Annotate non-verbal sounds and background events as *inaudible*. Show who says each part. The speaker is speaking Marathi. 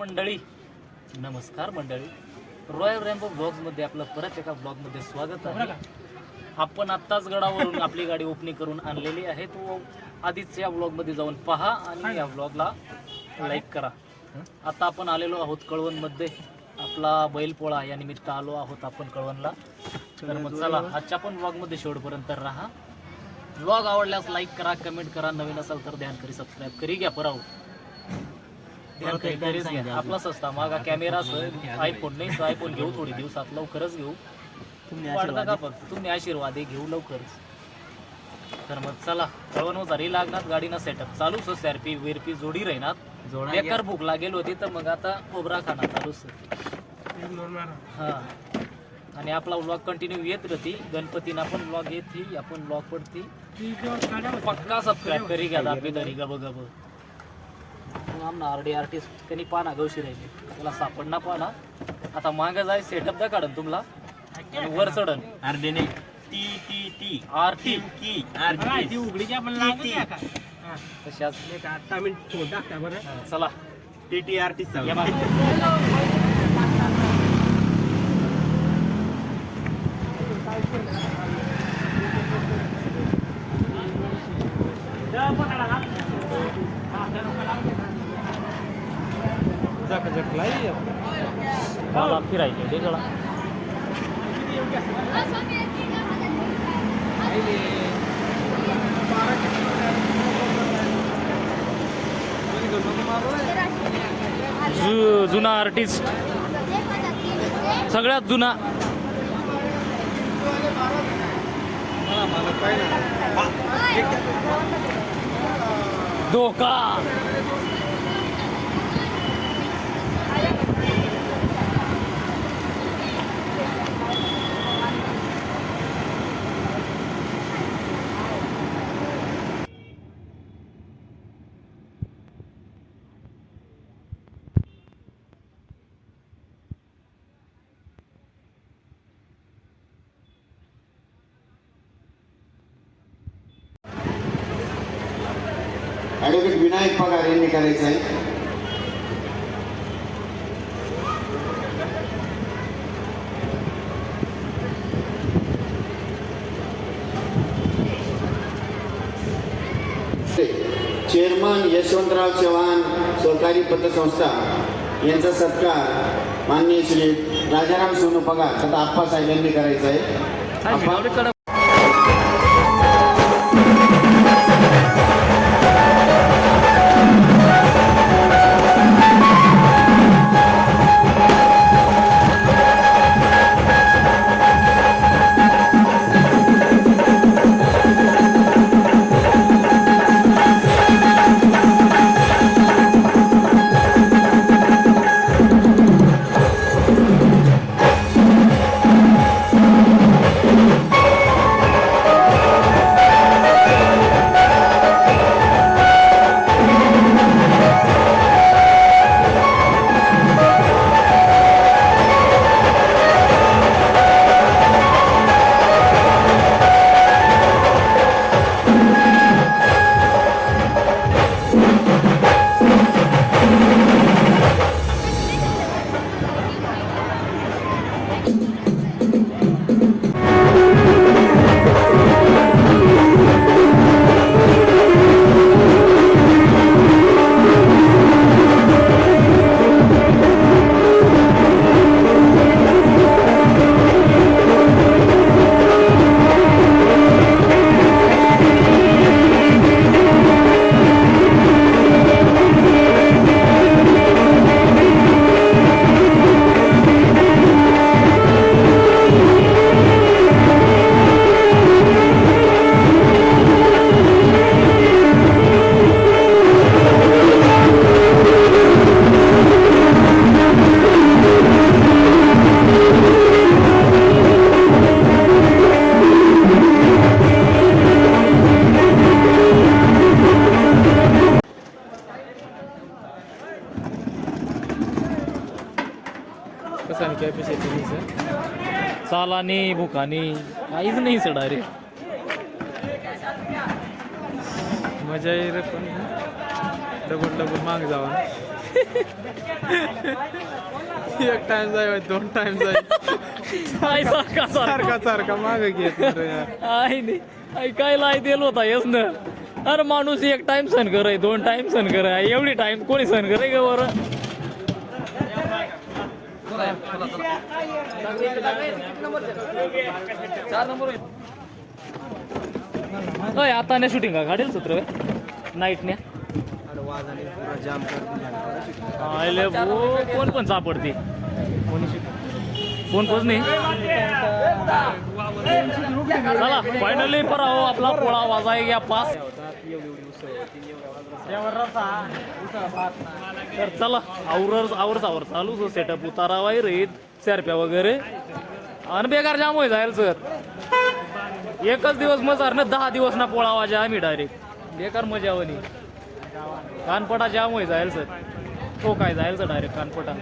Speaker 1: मंडळी. नमस्कार मंडळी. रॉयल रॅम्बो ब्लॉग्समध्ये आपलं परत एका ब्लॉगमध्ये स्वागत आहे. आपण आत्ताच गडावरून आपली गाडी ओपनिंग करून आणलेली आहे. तो आधीच या ब्लॉगमध्ये जाऊन पहा आणि या ब्लॉगला लाईक करा. आता आपण आलेलो आहोत कळवणमध्ये. आपला बैलपोळा या निमित्त आलो आहोत आपण कळवणला. तर मग चला आजच्या पण ब्लॉगमध्ये शेवटपर्यंत राहा. ब्लॉग आवडल्यास लाईक करा कमेंट करा. नवीन असाल तर ध्यान करी सबस्क्राईब करी. घ्या पराव आपलाच असता मागा कॅमेरा आयफोन नाही आयफोन घेऊ थोडी दिवसात लवकरच घेऊ. वाढता का फक्त तुम्ही आशीर्वाद घेऊ लवकरच. तर मग चला कळवण झाली लागणार गाडीना सेटअप चालूच हो सॅरपी वेरपी जोडी राहणार. बेकार भूक लागेल होती तर मग आता ओबरा खाना चालूच हा. आणि आपला ब्लॉग कंटिन्यू येत राहती गणपतीना पण ब्लॉग येते आपण ब्लॉग पडती. पक्का सबस्क्राईब करी घ्या दाबी तरी गब गब आमना आर डी आर्टिस्ट त्यांनी पाना गवशी राहिली. त्याला सापडना पाना. आता मागं जाय सेटअप द्या काढन तुम्हाला आणि वर चढन.
Speaker 2: अर्धेने टी टी टी
Speaker 1: आर टी
Speaker 2: की अर्धी
Speaker 3: उघडीची आपण लागली का
Speaker 1: तशाच.
Speaker 3: एक टाकता बरं.
Speaker 1: हा, चला.
Speaker 2: टी टी आर टी
Speaker 1: या. *laughs* मला फिरायचे ते चला जु- जुना आर्टिस्ट सगळ्यात जुना। धोका।
Speaker 4: ॲडव्होकेट विनायक पगार यांनी करायचं आहे. चेअरमन यशवंतराव चव्हाण सहकारी पतसंस्था यांचा सत्कार माननीय श्री राजाराम सोनू पगार तथा आप्पासाहेब यांनी करायचा आहे. आप्पा
Speaker 1: कसं आहे कॅपॅसिटी चालाने भुकाने काहीच नाही सडा रे
Speaker 3: मजा येईल पण. डबल डबल माग जावा.
Speaker 5: एक टाइम जाय दोन टाइम जाय.
Speaker 1: सारखा सारखा.
Speaker 5: सारखा माग घेत
Speaker 1: आहे नाही आई काय लाई दिल होता येस ना. अरे माणूस एक टाइम सण करे दोन टाइम सण करे. एवढी टाइम कोणी सण करे का बरं? आता नाही शूटिंग का? काढेल सूत्र नाईटने आले कोण पण सापडते. कोण कोण नाही? चला फायनली पर आपला पोळा वाजाय गया पास. तर चला आवर आवर आवर चालू सेटअप उतारा वाई रे शेरप्या वगैरे. आणि बेकार जाम होई जाईल सर. एकच दिवस मजार ना दहा दिवस ना पोळा वाजा आम्ही डायरेक्ट बेकार मजा वनी कानपटा जाम होई जाईल सर. तो काय जाईल सर डायरेक्ट कानपटा.